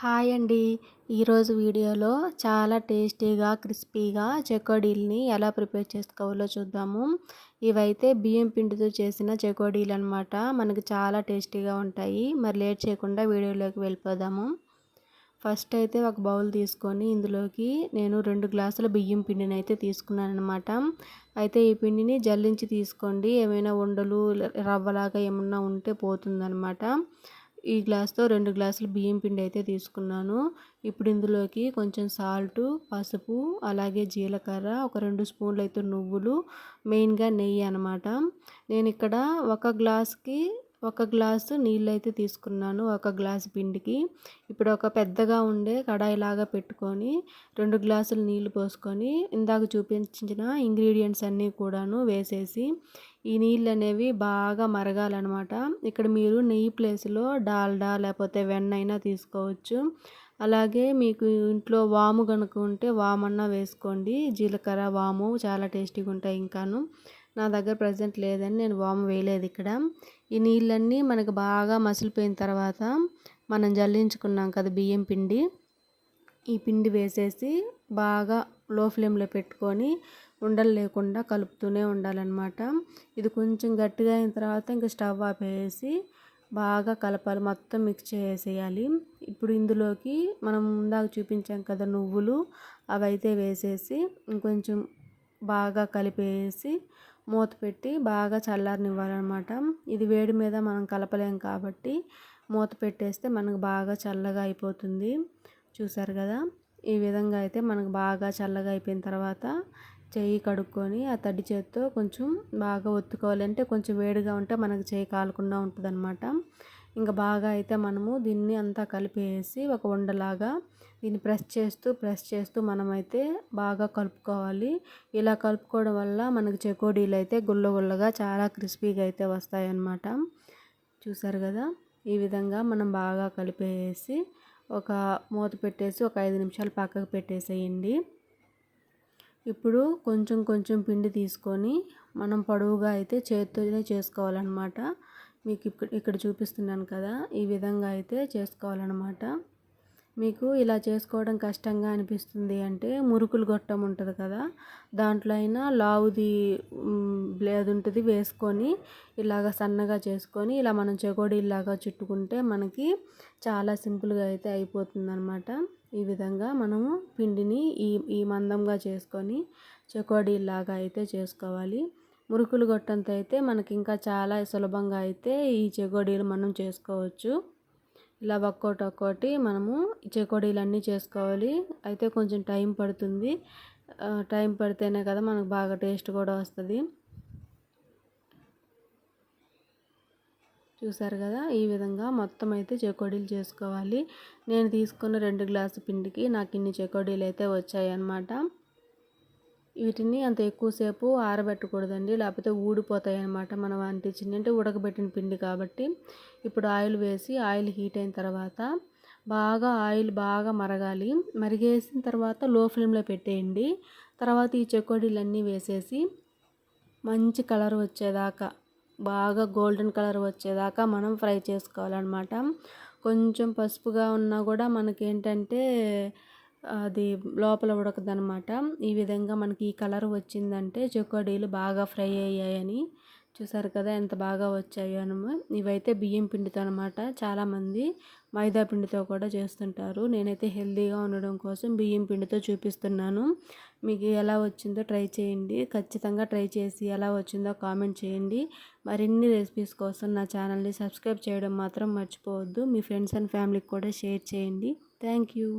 Hi అండి. ఈరోజు వీడియోలో చాలా టేస్టీగా క్రిస్పీగా చెకోడీల్ని ఎలా ప్రిపేర్ చేసుకోవాలో చూద్దాము. ఇవైతే బియ్యం పిండితో చేసిన చెకోడీలు అనమాట మనకి చాలా టేస్టీగా ఉంటాయి. మరి లేట్ చేయకుండా వీడియోలోకి వెళ్ళిపోదాము. ఫస్ట్ అయితే ఒక బౌల్ తీసుకొని ఇందులోకి నేను రెండు గ్లాసుల బియ్యం పిండిని అయితే తీసుకున్నాను అనమాట అయితే ఈ పిండిని జల్లించి తీసుకోండి. ఏమైనా ఉండలు రవ్వలాగా ఏమన్నా ఉంటే పోతుందనమాట ఈ గ్లాస్తో రెండు గ్లాసులు బియ్యం పిండి అయితే తీసుకున్నాను. ఇప్పుడు ఇందులోకి కొంచెం సాల్టు పసుపు అలాగే జీలకర్ర ఒక రెండు స్పూన్లు అయితే నువ్వులు మెయిన్గా నెయ్యి అనమాట నేను ఇక్కడ ఒక గ్లాస్కి ఒక గ్లాసు నీళ్ళైతే తీసుకున్నాను ఒక గ్లాసు పిండికి. ఇప్పుడు ఒక పెద్దగా ఉండే కడాయిలాగా పెట్టుకొని రెండు గ్లాసులు నీళ్ళు పోసుకొని ఇందాక చూపించిన ఇంగ్రీడియంట్స్ అన్నీ కూడాను వేసేసి ఈ నీళ్ళు అనేవి బాగా మరగాలన్నమాట. ఇక్కడ మీరు నెయ్యి ప్లేస్లో డాల్డా లేకపోతే వెన్న అయినా తీసుకోవచ్చు. అలాగే మీకు ఇంట్లో వాము కనుక ఉంటే వామన్నా వేసుకోండి. జీలకర్ర వాము చాలా టేస్టీగా ఉంటాయి ఇంకాను. నా దగ్గర ప్రజెంట్ లేదని నేను వాము వేయలేదు ఇక్కడ. ఈ నీళ్ళన్నీ మనకు బాగా మసిలిపోయిన తర్వాత మనం జల్లించుకున్నాం కదా బియ్యం పిండి. ఈ పిండి వేసేసి బాగా లో ఫ్లేమ్లో పెట్టుకొని ఉండలు లేకుండా కలుపుతూనే ఉండాలన్నమాట. ఇది కొంచెం గట్టిగా అయిన తర్వాత ఇంకా స్టవ్ ఆపేసి బాగా కలపాలి. మొత్తం మిక్స్ చేసేయాలి. ఇప్పుడు ఇందులోకి మనం ముందాక చూపించాం కదా నువ్వులు అవైతే వేసేసి ఇంకొంచెం బాగా కలిపేసి మూత పెట్టి బాగా చల్లారనివ్వాలన్నమాట. ఇది వేడి మీద మనం కలపలేం కాబట్టి మూత పెట్టేస్తే మనకు బాగా చల్లగా అయిపోతుంది. చూసారు కదా? ఈ విధంగా అయితే మనకు బాగా చల్లగా అయిపోయిన తర్వాత చెయ్యి కడుక్కొని ఆ తడి చేత్తో కొంచెం బాగా ఒత్తుకోవాలంటే కొంచెం వేడిగా ఉంటే మనకు చేయి కాలకుండా ఉంటుంది ఇంకా బాగా అయితే మనము దీన్ని అంతా కలిపేసి ఒక ఉండలాగా దీన్ని ప్రెస్ చేస్తూ ప్రెస్ చేస్తూ మనమైతే బాగా కలుపుకోవాలి. ఇలా కలుపుకోవడం వల్ల మనకి చెకోడీలు అయితే గుల్ల గుల్లగా చాలా క్రిస్పీగా అయితే వస్తాయన్నమాట. చూసారు కదా? ఈ విధంగా మనం బాగా కలిపేసి ఒక మూత పెట్టేసి ఒక ఐదు నిమిషాలు పక్కకు పెట్టేసేయండి. ఇప్పుడు కొంచెం కొంచెం పిండి తీసుకొని మనం పొడవుగా అయితే చేతితోనే చేసుకోవాలన్నమాట. మీకు ఇక్కడ ఇక్కడ చూపిస్తున్నాను కదా ఈ విధంగా అయితే చేసుకోవాలన్నమాట. మీకు ఇలా చేసుకోవడం కష్టంగా అనిపిస్తుంది అంటే మురుకులు గొట్టం ఉంటుంది కదా దాంట్లో అయినా లావుది బ్లేడ్ ఉంటుంది వేసుకొని ఇలాగ సన్నగా చేసుకొని ఇలా మనం చెకోడీలాగా చుట్టుకుంటే మనకి చాలా సింపుల్గా అయితే అయిపోతుంది అనమాట ఈ విధంగా మనము పిండిని ఈ ఈ మందంగా చేసుకొని చెకోడీలాగా అయితే చేసుకోవాలి. మురుకులు గొట్టంతో అయితే మనకి ఇంకా చాలా సులభంగా అయితే ఈ చెకోడీలు మనం చేసుకోవచ్చు. ఇలా ఒక్కోటి ఒక్కోటి మనము చెకోడీలు అన్నీ చేసుకోవాలి. అయితే కొంచెం టైం పడుతుంది. టైం పడితేనే కదా మనకు బాగా టేస్ట్ కూడా వస్తుంది. చూసారు కదా? ఈ విధంగా మొత్తం అయితే చెకోడీలు చేసుకోవాలి. నేను తీసుకున్న రెండు గ్లాసు పిండికి నాకు ఇన్ని చెకోడీలు అయితే వచ్చాయి అన్నమాట వీటిని అంత ఎక్కువసేపు ఆరబెట్టకూడదండి. లేకపోతే ఊడిపోతాయి అనమాట మనం అంటించింది అంటే ఉడకబెట్టిన పిండి కాబట్టి ఇప్పుడు ఆయిల్ వేసి ఆయిల్ హీట్ అయిన తర్వాత బాగా ఆయిల్ బాగా మరగాలి. మరిగేసిన తర్వాత లో ఫ్లేమ్లో పెట్టేయండి. తర్వాత ఈ చెకోడీలన్నీ వేసేసి మంచి కలర్ వచ్చేదాకా బాగా గోల్డెన్ కలర్ వచ్చేదాకా మనం ఫ్రై చేసుకోవాలన్నమాట. కొంచెం పసుపుగా ఉన్నా కూడా మనకి ఏంటంటే అది లోపల ఉడకదనమాట ఈ విధంగా మనకి ఈ కలర్ వచ్చిందంటే చెకోడీలు బాగా ఫ్రై అయ్యాయని చూసారు కదా ఎంత బాగా వచ్చాయో అనమా. ఇవైతే బియ్యం పిండితో అనమాట చాలామంది మైదా పిండితో కూడా చేస్తుంటారు. నేనైతే హెల్తీగా ఉండడం కోసం బియ్యం పిండితో చూపిస్తున్నాను. మీకు ఎలా వచ్చిందో ట్రై చేయండి. ఖచ్చితంగా ట్రై చేసి ఎలా వచ్చిందో కామెంట్ చేయండి. మరిన్ని రెసిపీస్ కోసం నా ఛానల్ని సబ్స్క్రైబ్ చేయడం మాత్రం మర్చిపోవద్దు. మీ ఫ్రెండ్స్ అండ్ ఫ్యామిలీకి కూడా షేర్ చేయండి. Thank you.